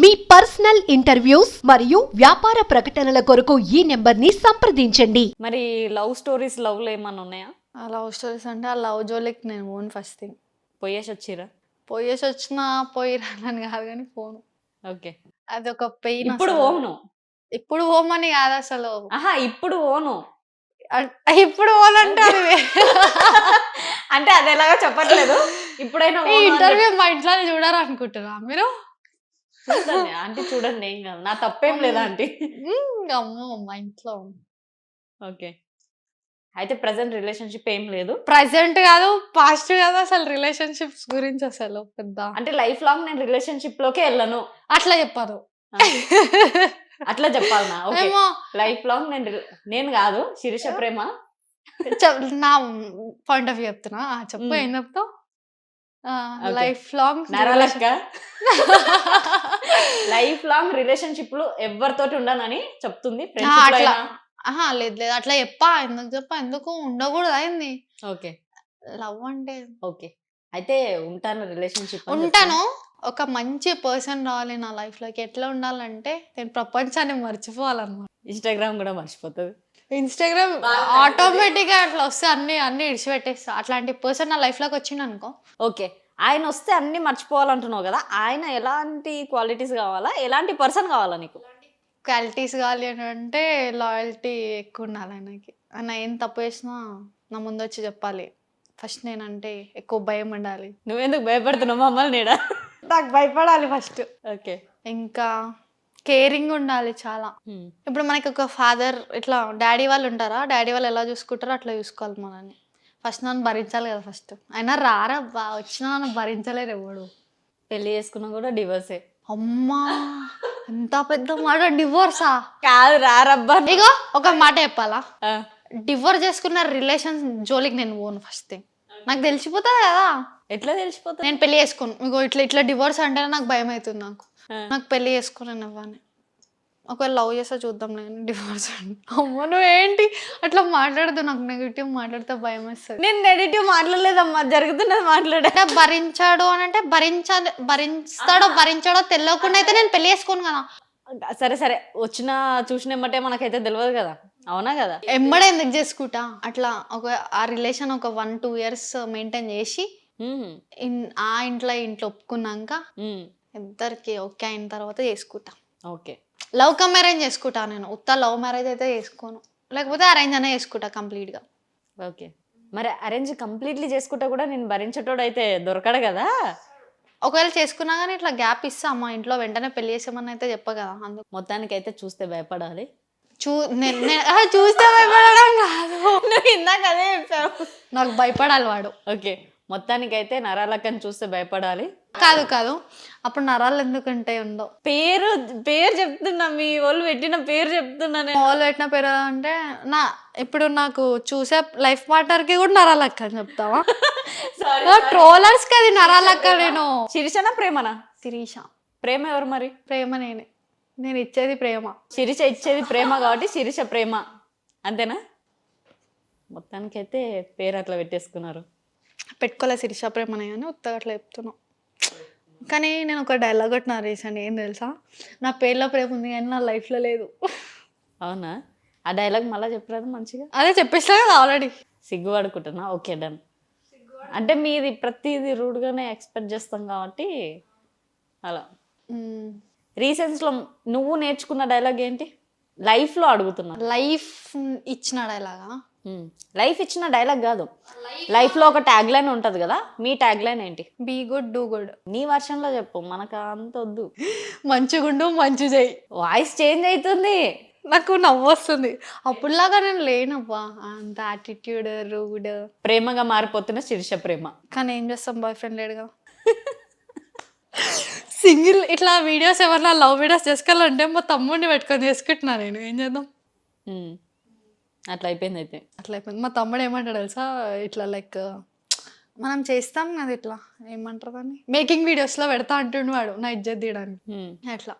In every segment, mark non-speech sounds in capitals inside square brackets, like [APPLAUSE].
మీ personal interviews మరియు వ్యాపార ప్రకటనల కొరకు ఈ నెంబర్ని సంప్రదించండి. మరి లవ్ స్టోరీస్ లవ్లు ఏమన్నా ఉన్నాయా? ఆ లవ్ స్టోరీస్ అంటే ఆ లవ్ జోలికి నేను ఓన్ ఫస్ట్ థింగ్ పోయేసి వచ్చిరా? పోయేసి వచ్చినా పోయి రానని కాదు కానీ పోను. ఓకే. అది ఒక పెయిన్ ఇప్పుడు ఓను ఇప్పుడు ఓమని కాదు అసలు. ఆహా ఇప్పుడు ఓను ఇప్పుడు ఓన్ అంటే అది [LAUGHS] అంటే అది ఎలాగో చెప్పట్లేదు. ఇప్పుడైనా ఈ ఓను అని ఇంటర్వ్యూ మా ఇంట్లో చూడాలి అనుకుంటున్నా మీరు. చూడండి ఆంటీ చూడండి ఏం కాదు నా తప్పేం లేదా ఆంటీ? మ్మ్, అమ్మో మా ఇంట్లో. ఓకే. అయితే ప్రజెంట్ రిలేషన్షిప్ ఏం లేదు? ప్రజెంట్ కాదు పాస్ట్ కాదు అసలు రిలేషన్షిప్స్ గురించి అసలు పెద్ద. అంటే లైఫ్ లాంగ్ నేను రిలేషన్షిప్ లోకే వెళ్ళను అట్లా చెప్పారు. అట్లా చెప్పాలనా? ఓకే. ఏమో. లైఫ్ లాంగ్ నేను నేను కాదు శిరీష ప్రేమ. నా పాయింట్ ఆఫ్ వ్యూ చెప్తున్నా. చెప్పు. ఏం చెప్తావు. లైఫ్ లాంగ్ నరలక్క. లైఫ్ లాంగ్ రిలేషన్షిప్లో ఎవరితోటి ఉండనని చెప్తుంది అట్లా. లేదు లేదు. అట్లా చెప్పా. ఎందుకు చెప్పా? ఎందుకు ఉండకూడదు అయింది. ఓకే. లవ్ అంటే ఓకే. అయితే ఉంటాను రిలేషన్షిప్ ఉంటాను. ఒక మంచి పర్సన్ రావాలి నా లైఫ్లోకి. ఎట్లా ఉండాలంటే నేను ప్రపంచాన్ని మర్చిపోవాలన్నమాట. ఇన్స్టాగ్రామ్ కూడా మర్చిపోతుంది. ఇన్స్టాగ్రామ్ ఆటోమేటిక్గా అట్లా వస్తే అన్ని అన్ని ఇడిచిపెట్టేస్తా. అట్లాంటి పర్సన్ నా లైఫ్లోకి వచ్చిండు అనుకో ఓకే ఆయన వస్తే అన్ని మర్చిపోవాలంటున్నావు కదా ఆయన ఎలాంటి క్వాలిటీస్ కావాలా? ఎలాంటి పర్సన్ కావాలా నీకు? క్వాలిటీస్ కావాలి అని అంటే లాయల్టీ ఎక్కువ ఉండాలి ఆయనకి. ఆయన ఏం తప్పు చేసినా నా ముందు వచ్చి చెప్పాలి. ఫస్ట్ నేనంటే ఎక్కువ భయం ఉండాలి. నువ్వెందుకు భయపడుతున్నావు మమ్మల్ని నీడా? నాకు భయపడాలి ఫస్ట్ ఓకే ఇంకా కేరింగ్ ఉండాలి చాలా. ఇప్పుడు మనకి ఒక ఫాదర్ ఇట్లా డాడీ వాళ్ళు ఉంటారా? డాడీ వాళ్ళు ఎలా చూసుకుంటారో అట్లా చూసుకోవాలి మనని ఫస్ట్ నన్ను భరించాలి కదా ఫస్ట్. అయినా రారా బా వచ్చినా నన్ను భరించలేరు ఎవడు పెళ్ళి చేసుకున్నా కూడా డివోర్సే అమ్మా ఎంత పెద్ద మాట డివోర్సా కాదు రారబ్బా. ఇగో ఒక మాట చెప్పాలా? డివోర్స్ చేసుకున్న రిలేషన్ జోలికి నేను పోను ఫస్ట్ థింగ్ నాకు తెలిసిపోతుంది కదా. ఎట్లా తెలిసిపోతుంది? నేను పెళ్ళి చేసుకోను ఇగో ఇట్లా ఇట్లా డివోర్స్ అంటేనే నాకు భయం అవుతుంది నాకు. నాకు పెళ్ళి చేసుకున్నాను ఇవ్వని ఒకవేళ లవ్ చేస్తే చూద్దాం నేను డివోర్స్ అంటే అమ్మ నువ్వు ఏంటి అట్లా మాట్లాడదు నాకు నెగిటివ్ మాట్లాడితే భయం వేస్తుంది. నేను నెగిటివ్ మాట్లాడలేదమ్మా జరుగుతున్నది మాట్లాడా. భరించాడు అని అంటే భరించాలి భరిస్తాడో భరించాడో తెలియకుండా అయితే నేను పెళ్ళి చేసుకోను కదా. సరే సరే వచ్చిన చూసిన ఏమంటే మనకైతే తెలియదు కదా. అవునా కదా? ఎమ్మడే ఎందుకు చేసుకుంటా? అట్లా ఒక ఆ రిలేషన్ ఒక వన్ టూ ఇయర్స్ మెయింటైన్ చేసి ఆ ఇంట్లో ఇంట్లో ఒప్పుకున్నాక ఇద్దరికి ఓకే అయిన తర్వాత చేసుకుంటా. ఓకే. లవ్ కమ్ మ్యారేజ్ చేసుకుంటా నేను. ఉత్త లవ్ మ్యారేజ్ అయితే చేసుకోను. లేకపోతే అరేంజ్ అనే చేసుకుంటా కంప్లీట్గా. ఓకే. మరి అరేంజ్ కంప్లీట్లీ చేసుకుంటా కూడా నేను భరించేటోడు అయితే దొరకడు కదా? ఒకవేళ చేసుకున్నా కానీ ఇట్లా గ్యాప్ ఇస్తా మా ఇంట్లో వెంటనే పెళ్ళి చేసామని అయితే చెప్ప కదా. అందుకు మొత్తానికి అయితే చూస్తే భయపడాలి. చూ నేను నేను- ఆ, చూస్తే భయపడడం కాదు. నువ్వు ఇందాక అదే చెప్పావు. నాకు భయపడాలి వాడు. ఓకే. మొత్తానికి అయితే నరాలక్కని చూస్తే భయపడాలి. కాదు కాదు. అప్పుడు నరాలు ఎందుకంటే ఉండవు. పేరు పేరు చెప్తున్నా మీ వాళ్ళు పెట్టిన పేరు చెప్తున్నా నేను. మామూలు పెట్టిన పేరు అంటే నా ఇప్పుడు నాకు చూసే లైఫ్ పార్ట్నర్కి కూడా నరాలక్క అని చెప్తావా? [LAUGHS] ట్రోలర్స్కి అది నరాలక్క నేను. శిరీషనా ప్రేమనా? శిరీష. ప్రేమ ఎవరు మరి? ప్రేమ నేనే. నేను ఇచ్చేది ప్రేమ. శిరీష ఇచ్చేది ప్రేమ కాబట్టి శిరీష ప్రేమ. అంతేనా? మొత్తానికి అయితే పేరు అట్లా పెట్టేసుకున్నారు. పెట్టుకోలే శిరీష ప్రేమనే అని ఉత్తగా అట్లా చెప్తున్నావు. కానీ నేను ఒక డైలాగ్ కొట్టిన రీసెంట్ ఏం తెలుసా? నా పేర్లో ప్రేమ ఉంది కానీ నా లైఫ్లో లేదు. అవునా? ఆ డైలాగ్ మళ్ళీ చెప్పరాదు మంచిగా? అదే చెప్పేస్తా కదా ఆల్రెడీ సిగ్గుపడుకుంటున్నా? ఓకే డన్ అంటే మీది ప్రతిదీ రూడ్గానే ఎక్స్పెక్ట్ చేస్తాం కాబట్టి అలా. రీసెంట్స్లో నువ్వు నేర్చుకున్న డైలాగ్ ఏంటి? లైఫ్లో అడుగుతున్నా. లైఫ్ ఇచ్చిన డైలాగా లైఫ్ ఇచ్చిన డైలాగ్ కాదు. లైఫ్లో ఒక ట్యాగ్ లైన్ ఉంటుంది కదా మీ ట్యాగ్ లైన్ ఏంటి? బీ గుడ్ డూ గుడ్ నీ వర్షన్లో చెప్పు మనకు అంత వద్దు. మంచిగుండు మంచి చేయి వాయిస్ చేంజ్ అవుతుంది. నాకు నవ్వు వస్తుంది. అప్పుడులాగా నేను లేనబ్బా అంత యాటిట్యూడ్ రూడ్ ప్రేమగా మారిపోతున్న శిరీష ప్రేమ. కానీ ఏం చేస్తాం బాయ్ ఫ్రెండ్ లేడుగా? సింగిల్ ఇట్లా వీడియోస్ ఎవరన్నా లవ్ వీడియోస్ చేసుకోవాలంటే మా తమ్ముడిని పెట్టుకొని చేసుకుంటున్నా నేను. ఏం చేద్దాం. అట్లా అయిపోయింది అయితే. అట్లా అయిపోయింది. మా తమ్ముడు ఏమంటాడు తెలుసా? ఇట్లా లైక్ మనం చేస్తాం కదా ఇట్లా. ఏమంటారు దాన్ని? మేకింగ్ వీడియోస్లో పెడతా అంటుండు వాడు నా ఇజ్జత్ తీయడానికి. అట్లా.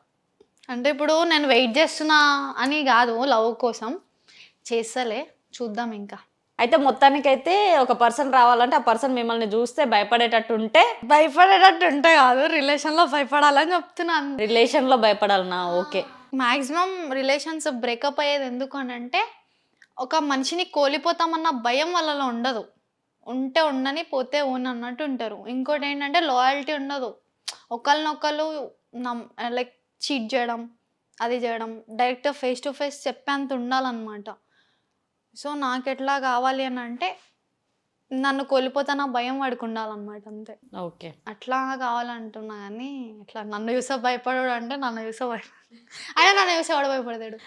అంటే ఇప్పుడు నేను వెయిట్ చేస్తున్నా అని కాదు లవ్ కోసం చేస్తలే. చూద్దాం ఇంకా. అయితే మొత్తానికైతే ఒక పర్సన్ రావాలంటే ఆ పర్సన్ మిమ్మల్ని చూస్తే భయపడేటట్టు ఉంటే? భయపడేటట్టు ఉంటే కాదు రిలేషన్లో భయపడాలని చెప్తున్నాను. రిలేషన్లో భయపడాలనా? ఓకే. మ్యాక్సిమం రిలేషన్స్ బ్రేకప్ అయ్యేది ఎందుకు అని అంటే ఒక మనిషిని కోల్పోతామన్న భయం వాళ్ళలో ఉండదు. ఉంటే ఉండని పోతే ఓన్ అన్నట్టు ఉంటారు. ఇంకోటి ఏంటంటే లాయల్టీ ఉండదు. ఒకరినొకరు నమ్ లైక్ చీట్ చేయడం అది చేయడం డైరెక్ట్ ఫేస్ టు ఫేస్ చెప్పేంత ఉండాలన్నమాట. సో నాకు ఎట్లా కావాలి అని అంటే నన్ను కోల్పోతానా భయం వాడికి ఉండాలన్నమాట అంతే. ఓకే. అట్లా కావాలంటున్నా కానీ అట్లా నన్ను చూసే భయపడాడు అంటే నన్ను చూసే భయ అయినా నన్ను చూసే ఎవడు భయపడతాడు.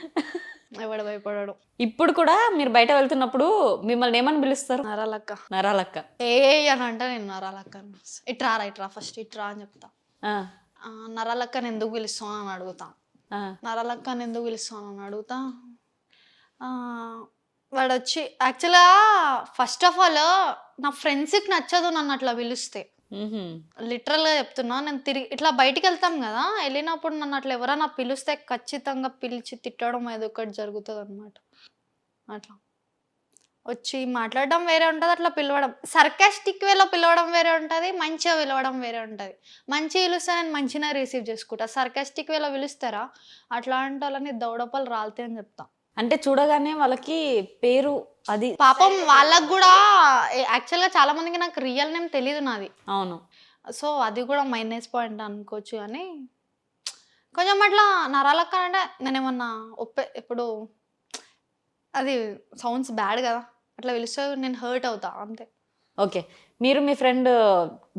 ఎవడు భయపడాడు. ఇప్పుడు కూడా మీరు బయట వెళ్తున్నప్పుడు మిమ్మల్ని ఏమని పిలుస్తారు? నరాలక్క. నరాలక్క. ఏ అని అంటే నేను నరాలక్క అని. ఇట్రా రా ఇట్రా ఫస్ట్ ఇట్రా అని చెప్తా. నరాలక్కని ఎందుకు పిలుస్తావు అని అడుగుతా. నరాలక్కని ఎందుకు పిలుస్తావు అని అడుగుతా. వాడు వచ్చి యాక్చువల్గా ఫస్ట్ ఆఫ్ ఆల్ నా ఫ్రెండ్స్కి నచ్చదు నన్ను అట్లా పిలిస్తే. లిటరల్గా చెప్తున్నా. నేను తిరిగి ఇట్లా బయటికి వెళ్తాం కదా వెళ్ళినప్పుడు నన్ను అట్లా ఎవరైనా పిలిస్తే ఖచ్చితంగా పిలిచి తిట్టడం ఏదో ఒకటి జరుగుతుంది అనమాట అట్లా. వచ్చి మాట్లాడడం వేరే ఉంటుంది అట్లా పిలవడం. సర్కాస్టిక్ వేలో పిలవడం వేరే ఉంటుంది మంచిగా పిలవడం వేరే ఉంటుంది. మంచి పిలుస్తే నేను మంచిగా రిసీవ్ చేసుకుంటా. సర్కాస్టిక్ వేలో పిలుస్తారా? అట్లాంటి వాళ్ళని దౌడపలు రాలితే అని చెప్తా. అంటే చూడగానే వాళ్ళకి పేరు అది పాపం వాళ్ళకు కూడా యాక్చువల్గా చాలా మందికి నాకు రియల్ నేమ్ తెలియదు నాది. అవును. సో అది కూడా మైనస్ పాయింట్ అనుకోవచ్చు కానీ కొంచెం అట్లా నరాలక్క అంటే నేను ఏమన్నా ఒప్పే ఇప్పుడు అది సౌండ్స్ బ్యాడ్ కదా అట్లా పిలిస్తే నేను హర్ట్ అవుతా అంతే. ఓకే. మీరు మీ ఫ్రెండ్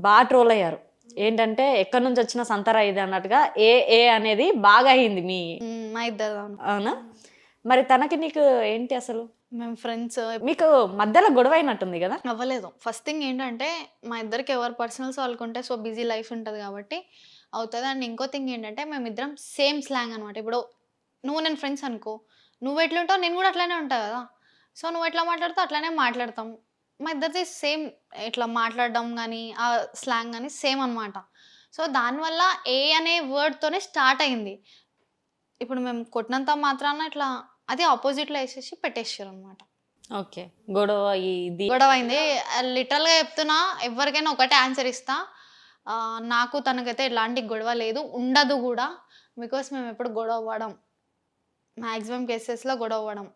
బాగా ట్రోల్ అయ్యారు. ఏంటంటే ఎక్కడి నుంచి వచ్చిన సంతరా ఇది అన్నట్టుగా ఏ ఏ అనేది బాగా అయింది మీ మా ఇద్దరు అవునా? మరి తనకి నీకు ఏంటి అసలు? మేము ఫ్రెండ్స్ మీకు మధ్యలో గొడవ అయినట్టుంది కదా? అవ్వలేదు. ఫస్ట్ థింగ్ ఏంటంటే మా ఇద్దరికి ఎవరు పర్సనల్స్ వాళ్ళకు ఉంటే సో బిజీ లైఫ్ ఉంటుంది కాబట్టి అవుతుంది. అండ్ ఇంకో థింగ్ ఏంటంటే మేమిద్దరం సేమ్ స్లాంగ్ అనమాట ఇప్పుడు నువ్వు నేను ఫ్రెండ్స్ అనుకో నువ్వు ఎట్లుంటావు? నేను కూడా అట్లానే ఉంటా కదా? సో నువ్వు ఎట్లా మాట్లాడుతావు? అట్లానే మాట్లాడతాం. మా ఇద్దరిది సేమ్ ఇట్లా మాట్లాడడం కానీ ఆ స్లాంగ్ కానీ సేమ్ అనమాట సో దానివల్ల ఏ అనే వర్డ్తోనే స్టార్ట్ అయింది. ఇప్పుడు మేము కొట్టినంత మాత్రాన ఇట్లా అది ఆపోజిట్లో వేసేసి పెట్టేసారు అనమాట ఓకే. గొడవ ఇది గొడవ అయింది. లిటరల్గా చెప్తున్నా ఎవరికైనా ఒకటే ఆన్సర్ ఇస్తా. ఆ, నాకు తనకైతే ఎలాంటి గొడవ లేదు. ఉండదు కూడా. బికాస్ మేము ఎప్పుడు గొడవ అవ్వడం. మ్యాక్సిమం కేసెస్లో గొడవ అవ్వడం.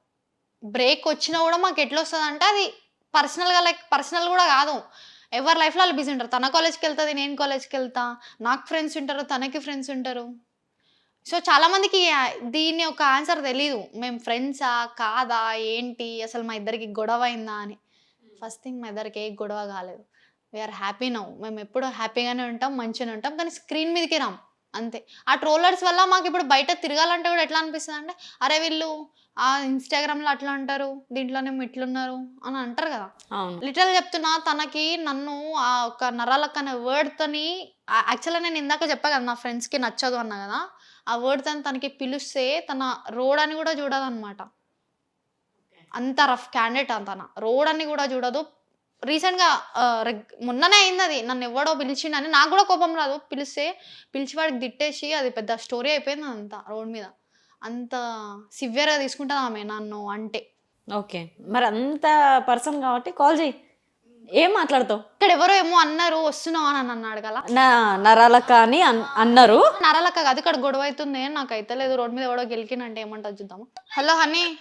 బ్రేక్ వచ్చినా కూడా మాకు ఎట్లా వస్తుంది అంటే అది పర్సనల్గా లైక్ పర్సనల్ కూడా కాదు. ఎవరి లైఫ్లో వాళ్ళు బిజీ ఉంటారు. తన కాలేజ్కి వెళ్తుంది నేను కాలేజ్కి వెళ్తా. నాకు ఫ్రెండ్స్ ఉంటారు తనకి ఫ్రెండ్స్ ఉంటారు. సో చాలా మందికి ఆ- దీని ఒక ఆన్సర్ తెలీదు. మేము ఫ్రెండ్సా? కాదా? ఏంటి? అసలు మా ఇద్దరికి గొడవ అయిందా? అని. ఫస్ట్ థింగ్ మా ఇద్దరికి ఏ గొడవ కాలేదు. వీఆర్ హ్యాపీ నౌ మేము ఎప్పుడు హ్యాపీగానే ఉంటాం మంచిగానే ఉంటాం కానీ స్క్రీన్ మీదకి రాం. అంతే. ఆ ట్రోలర్స్ వల్ల మాకు ఇప్పుడు బయట తిరగాలంటే కూడా ఎట్లా అనిపిస్తుంది అంటే అరే వీళ్ళు ఆ ఇన్స్టాగ్రామ్లో అట్లా అంటారు దీంట్లోనేమో ఇట్లున్నారు అని అంటారు కదా. లిటరల్ చెప్తున్నా తనకి నన్ను ఆ ఒక నరాలక్ అనే వర్డ్తోని యాక్చువల్గా నేను ఇందాక చెప్పా కదా నా ఫ్రెండ్స్కి నచ్చదు అన్నా కదా ఆ వర్డ్ తను తనకి పిలిస్తే తన రోడ్ అని కూడా చూడదన్నమాట. అంత రఫ్ క్యాండిడేట్ తన. రోడ్ అని కూడా చూడదు. రీసెంట్గా మొన్ననే అయింది అది నన్ను ఎవడో పిలిచిండని నాకు కూడా కోపం రాదు. పిలిస్తే పిలిచి వాడికి తిట్టేసి అది పెద్ద స్టోరీ అయిపోయింది అంత రోడ్ మీద. అంత సివియర్గా తీసుకుంటుంది ఆమె నన్ను అంటే. ఓకే. మరి అంత పర్సన్ కాబట్టి కాల్ చేయి. ఏం మాట్లాడతావు? ఇక్కడ ఎవరో ఏమో అన్నారు వస్తున్నావు అని నన్ను అడగల. నా అని అన్- అన్నారు. నరలక్క కాదు ఇక్కడ గొడవ అవుతుంది. నాకు అయితే లేదు రోడ్ మీద ఎవడో గెలికినంటే ఏమంటారు చూద్దాము. Hello honey.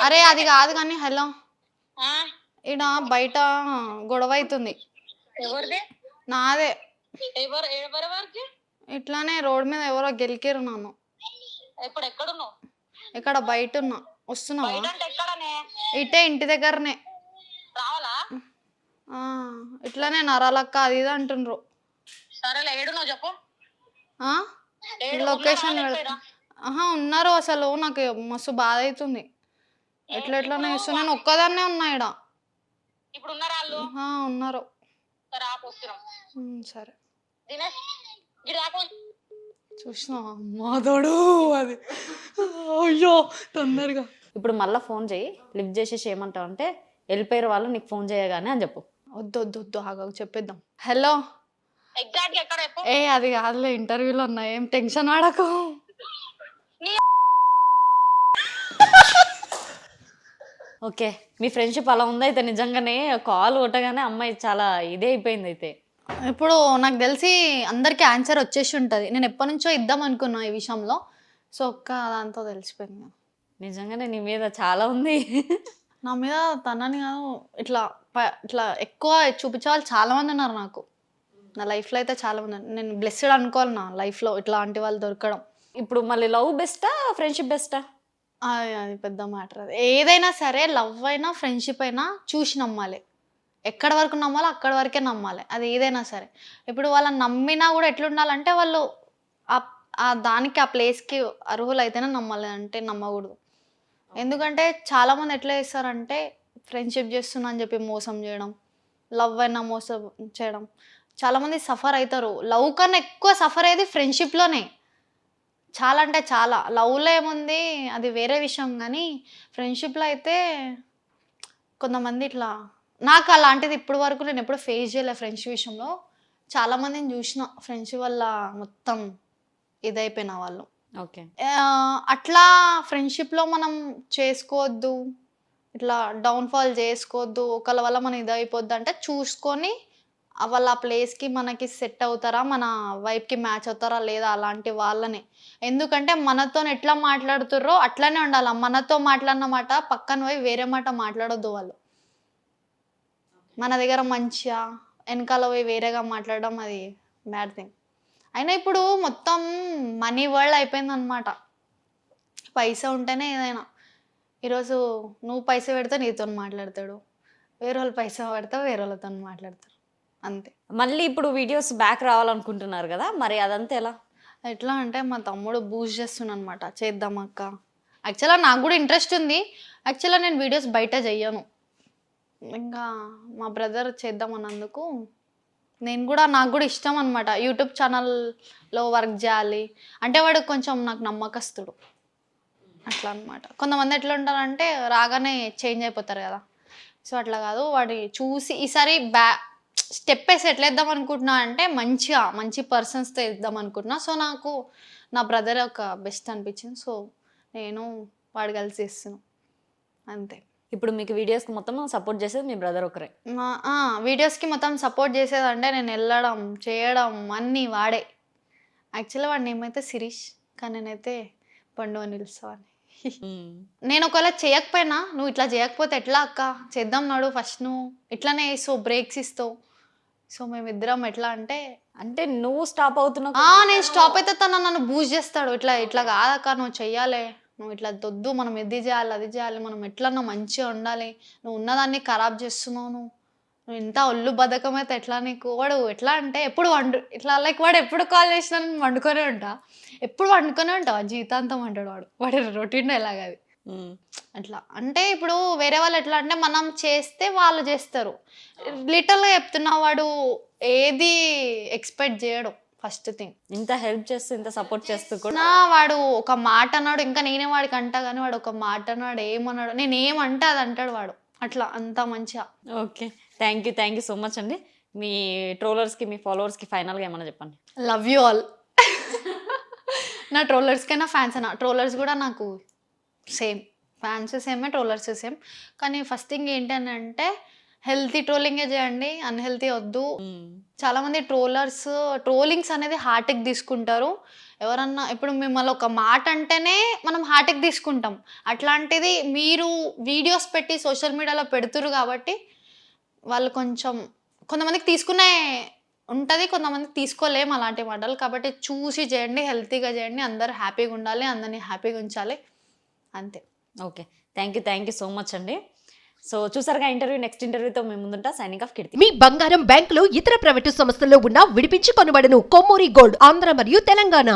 అరే అది కాదు కానీ హలో. ఈడ బయట గొడవ అవుతుంది. ఎవరిది? నాదే. ఎవరు ఎవరెవరికి ఇట్లానే రోడ్ మీద ఎవరో గెలికిరు నన్ను. ఇప్పుడు ఎక్కడున్నావు? ఇక్కడ బయట ఉన్నా వస్తున్నావా? బయట అంటే ఎక్కడనే? ఇటే ఇంటి దగ్గరనే. రావాలా? ఆ, ఇట్లానే నరాలక్క అది ఇది అంటుండ్రు. సరేలే చెప్పు. ఆ? ఏడు లొకేషన్ ఉన్నారా పెడతా. లేకపోయినా? ఆహా ఉన్నారు అసలు నాకు మస్తు బాధ అవుతుంది ఎట్లా ఎట్లనే ఇస్తూ నేను ఒక్కదాన్నే ఉన్నా ఇక్కడ ఇప్పుడు ఉన్నారా వాళ్ళు? ఆ, ఉన్నారు. సరే ఆపు వస్తున్నాం. ఉమ్, సరే. దినేష్ చూసినా మాదోడు అది. అయ్యో తొందరగా. ఇప్పుడు మళ్ళీ ఫోన్ చేయి లిఫ్ట్ చేసేసి ఏమంటావు అంటే వెళ్ళిపోయారు వాళ్ళు నీకు ఫోన్ చేయగానే అని చెప్పు. వద్దు వద్దు వద్దు ఆగా చెప్పేద్దాం. హలో? ఎగ్జాక్ట్ ఎక్కడ చెప్పు? ఏ అది కాదులే ఇంటర్వ్యూలో ఉన్నా ఏం టెన్షన్ ఆడకు. ఓకే మీ ఫ్రెండ్షిప్ అలా ఉంది అయితే? నిజంగానే కాల్ కొట్టగానే అమ్మాయి చాలా ఇదే అయిపోయింది అయితే. ఇప్పుడు నాకు తెలిసి అందరికీ ఆన్సర్ వచ్చేసి ఉంటుంది. నేను ఎప్పటి నుంచో ఇద్దాం అనుకున్నా ఈ విషయంలో. సో ఒక్క దాంతో తెలిసిపోయింది. నిజంగానే నీ మీద చాలా ఉంది. నా మీద తనని కాదు ఇట్లా ఇట్లా ఎక్కువ చూపించే వాళ్ళు చాలా మంది ఉన్నారు నాకు. నా లైఫ్లో అయితే చాలా మంది. నేను బ్లెస్డ్ అనుకోవాలి నా లైఫ్లో ఇట్లాంటి వాళ్ళు దొరకడం. ఇప్పుడు మళ్ళీ లవ్ బెస్టా ఫ్రెండ్షిప్ బెస్టా? అది పెద్ద మ్యాటర్ అది. ఏదైనా సరే లవ్ అయినా ఫ్రెండ్షిప్ అయినా చూసి నమ్మాలి. ఎక్కడ వరకు నమ్మాలో అక్కడ వరకే నమ్మాలి. అది ఏదైనా సరే. ఇప్పుడు వాళ్ళని నమ్మినా కూడా ఎట్లుండాలంటే వాళ్ళు ఆ ఆ దానికి ఆ ప్లేస్కి అర్హులు అయితేనే నమ్మాలి. అంటే నమ్మకూడదు. ఎందుకంటే చాలామంది ఎట్లా చేస్తారంటే ఫ్రెండ్షిప్ చేస్తున్నా అని చెప్పి మోసం చేయడం లవ్ అయినా మోసం చేయడం. చాలామంది సఫర్ అవుతారు లవ్ కన్నా ఎక్కువ సఫర్ అయ్యేది ఫ్రెండ్షిప్లోనే చాలా అంటే చాలా. లవ్లో ఏముంది? అది వేరే విషయం కానీ ఫ్రెండ్షిప్లో అయితే కొంతమంది ఇట్లా నాకు అలాంటిది ఇప్పటి వరకు నేను ఎప్పుడు ఫేస్ చేయలే ఫ్రెండ్షిప్ విషయంలో. చాలామందిని చూసిన ఫ్రెండ్షిప్ వల్ల మొత్తం ఇదైపోయిన వాళ్ళు. అట్లా ఫ్రెండ్షిప్లో మనం చేసుకోవద్దు ఇట్లా డౌన్ఫాల్ చేసుకోవద్దు ఒకళ్ళ వల్ల మనం ఇదైపోద్ది అంటే చూసుకొని వాళ్ళ ఆ ప్లేస్కి మనకి సెట్ అవుతారా మన వైఫ్కి మ్యాచ్ అవుతారా లేదా అలాంటి వాళ్ళని. ఎందుకంటే మనతో ఎట్లా మాట్లాడుతుర్రో అట్లానే ఉండాలి. మనతో మాట్లాడిన మాట పక్కన పోయి వేరే మాట మాట్లాడొద్దు వాళ్ళు. మన దగ్గర మంచిగా వెనకాల పోయి వేరేగా మాట్లాడడం అది బ్యాడ్ థింగ్ అయినా ఇప్పుడు మొత్తం మనీ వరల్డ్ అయిపోయిందనమాట పైసా ఉంటేనే ఏదైనా. ఈరోజు నువ్వు పైసా పెడితే నీతో మాట్లాడతాడు. వేరే వాళ్ళు పైసా పెడితే వేరే వాళ్ళతో మాట్లాడతారు. అంతే. మళ్ళీ ఇప్పుడు వీడియోస్ బ్యాక్ రావాలనుకుంటున్నారు కదా మరి అదంతా ఎలా? ఎట్లా అంటే మా తమ్ముడు బూస్ట్ చేస్తున్నాను అనమాట చేద్దాం అక్క. యాక్చువల్గా నాకు కూడా ఇంట్రెస్ట్ ఉంది. యాక్చువల్గా నేను వీడియోస్ బయట చెయ్యను. ఇంకా మా బ్రదర్ చేద్దాం అన్నందుకు నేను కూడా నాకు కూడా ఇష్టం అనమాట యూట్యూబ్ ఛానల్లో వర్క్ చేయాలి. అంటే వాడు కొంచెం నాకు నమ్మకస్తుడు. అట్లా అనమాట కొంతమంది ఎట్లా ఉంటారంటే రాగానే చేంజ్ అయిపోతారు కదా. సో అట్లా కాదు వాడి చూసి ఈసారి బ్యా స్టెప్ వేసి ఎట్లా వేద్దాం అనుకుంటున్నా అంటే మంచిగా మంచి పర్సన్స్తో వేద్దాం అనుకుంటున్నా. సో నాకు నా బ్రదర్ ఒక బెస్ట్ అనిపించింది. సో నేను వాడు కలిసి ఇస్తున్నాను అంతే. ఇప్పుడు మీకు వీడియోస్కి మొత్తం సపోర్ట్ చేసేది మీ బ్రదర్ ఒకరే. వీడియోస్కి మొత్తం సపోర్ట్ చేసేదంటే నేను వెళ్ళడం చేయడం అన్నీ వాడే. యాక్చువల్లీ వాడి నేమ్ అయితే శిరీష్ కానీ నేనైతే పండు అని పిలుస్తావాడిని నేను ఒకవేళ చేయకపోయినా నువ్వు ఇట్లా చేయకపోతే ఎట్లా అక్క? చేద్దాం నాడు ఫస్ట్ నువ్వు. ఇట్లానే సో బ్రేక్స్ ఇస్తావు. సో మేమిద్దరం ఎట్లా అంటే అంటే నువ్వు స్టాప్ అవుతున్నావు నేను స్టాప్ అయితే తను నన్ను బూస్ట్ చేస్తాడు. ఇట్లా ఇట్లా కాదక్క నువ్వు చెయ్యాలి. నువ్వు ఇట్లా దొద్దు మనం ఇది చేయాలి అది చేయాలి మనం ఎట్లన్నా మంచిగా ఉండాలి. నువ్వు ఉన్నదాన్ని ఖరాబ్ చేస్తున్నావు నువ్వు. నువ్వు ఇంత ఒళ్ళు బద్ధకం అయితే ఎట్లా నీకు? వాడు ఎట్లా అంటే ఎప్పుడు వండు ఇట్లా లైక్ వాడు ఎప్పుడు కాల్ చేసినా నేను వండుకొనే ఉంటా. ఎప్పుడు వండుకొనే ఉంటావా జీవితాంతం అంటాడు వాడు. వాడి రొటీన్ ఎలాగ అది. ఉమ్. అట్లా. అంటే ఇప్పుడు వేరే వాళ్ళు ఎట్లా అంటే మనం చేస్తే వాళ్ళు చేస్తారు. లిటల్గా చెప్తున్నా వాడు ఏది ఎక్స్పెక్ట్ చేయడు. First thing. ఇంత హెల్ప్ చేస్తూ ఇంత సపోర్ట్ చేస్తూ కూడా. నా వాడు ఒక మాట అన్నాడు ఇంకా నేనే వాడికి అంటా కానీ వాడు ఒక మాట అన్నాడు ఏమన్నాడు నేను ఏమంటే అది అంటాడు వాడు. అట్లా అంత మంచిగా. Okay. Thank you thank you so much అండి. మీ ట్రోలర్స్కి మీ ఫాలోవర్స్కి ఫైనల్గా ఏమన్నా చెప్పండి? లవ్ యూ ఆల్ నా ట్రోలర్స్కైనా ఫ్యాన్స్ అయినా ట్రోలర్స్ కూడా నాకు సేమ్ ఫ్యాన్స్ సేమే ట్రోలర్స్ సేమ్ కానీ ఫస్ట్ థింగ్ ఏంటని అంటే హెల్తీ ట్రోలింగే చేయండి అన్హెల్తీ వద్దు. ఉమ్. చాలామంది ట్రోలర్స్ ట్రోలింగ్స్ అనేది హార్ట్కి తీసుకుంటారు. ఎవరన్నా ఇప్పుడు మిమ్మల్ని ఒక మాట అంటేనే మనం హార్ట్కి తీసుకుంటాం. అట్లాంటిది మీరు వీడియోస్ పెట్టి సోషల్ మీడియాలో పెడుతురు కాబట్టి వాళ్ళు కొంచెం కొంతమందికి తీసుకునే ఉంటుంది కొంతమందికి తీసుకోలేం అలాంటి మాటలు. కాబట్టి చూసి చేయండి హెల్తీగా చేయండి అందరూ హ్యాపీగా ఉండాలి అందరినీ హ్యాపీగా ఉంచాలి. అంతే. Okay. Thank you thank you so much అండి. సో చూసారుగా ఇంటర్వ్యూ నెక్స్ట్ ఇంటర్వ్యూతో మేము ముందుంటా. సైనింగ్ ఆఫ్ కీర్తి. మీ బంగారం బ్యాంకులో ఇతర ప్రైవేటు సంస్థల్లో ఉన్న విడిపించి కొనబడను కొమ్మూరి గోల్డ్ ఆంధ్ర మరియు తెలంగాణ.